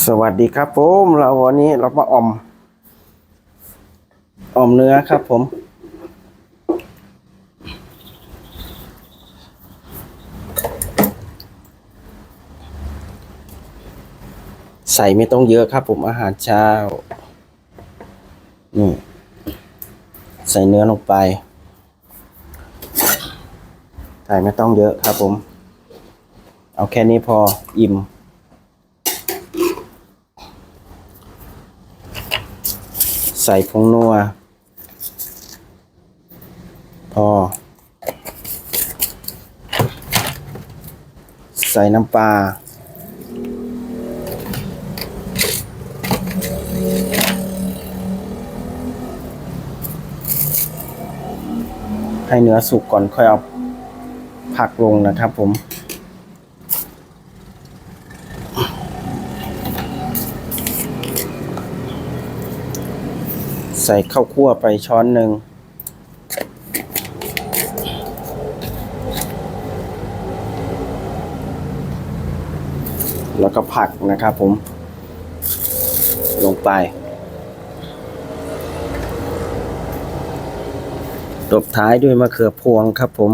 สวัสดีครับผมเราวันนี้เรามาออมออมเนื้อครับผม ใส่ไม่ต้องเยอะครับผมอาหารเช้านี่ใส่เนื้อลงไป ใส่ไม่ต้องเยอะครับผม เอาแค่นี้พออิ่ม ใส่ผงนัว พอ ใส่น้ำปลาให้เนื้อสุกก่อนค่อยเอาผักลงนะครับผม ใส่ข้าวคั่วไปช้อนหนึ่ง แล้วก็ผักนะครับผม ลงไป ตบท้ายด้วยมะเขือพวงครับผม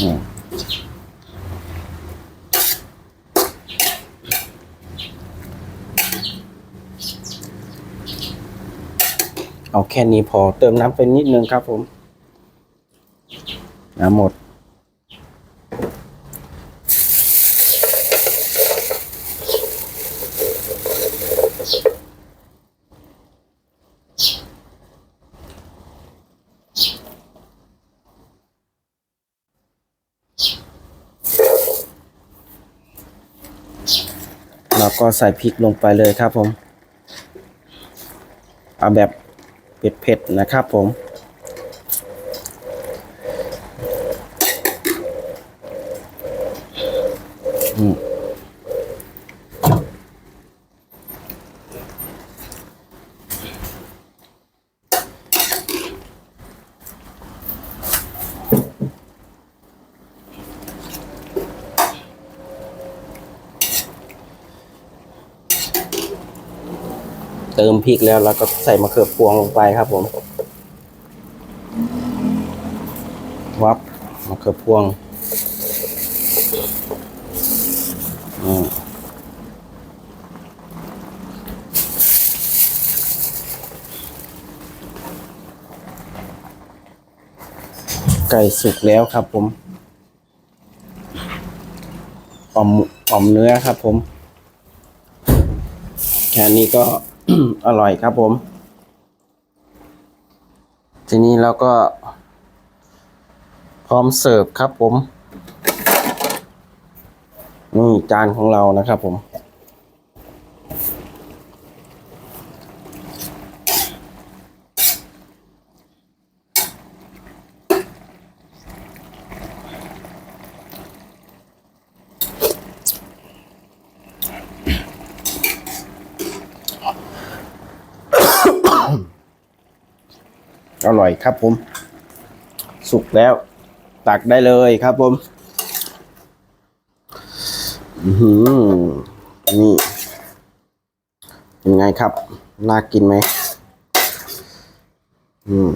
อืม เอาแค่นี้พอเติมน้ำไปนิดนึงครับผมน้ำหมด เราก็ใส่พริกลงไปเลยครับผม เอาแบบ เผ็ดๆนะครับผม อืม เติมพริกแล้วเราก็ใส่มะเขือพวงลงไปครับผมวับมะเขือพวงอืมไก่สุกแล้วครับผมออมออมเนื้อครับผม แค่นี้ก็ อร่อยครับผม ทีนี้เราก็ พร้อมเสิร์ฟครับผม นี่จานของเรานะครับผม อร่อยครับผม สุกแล้ว ตักได้เลยครับผม อือหือนี่เป็นไงครับ น่ากินไหมอืม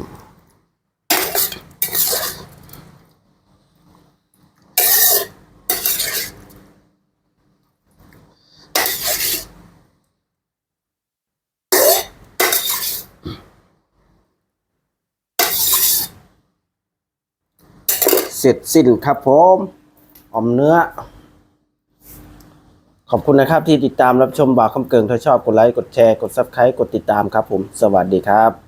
ร็จสิ้นครับผมอมเนื้อ ขอบคุณนะครับที่ติดตามรับชมบ่าวคำเกิงถ้าชอบกดไลค์ กดแชร์ กดซับสไครต์กดติดตามครับผม สวัสดีครับ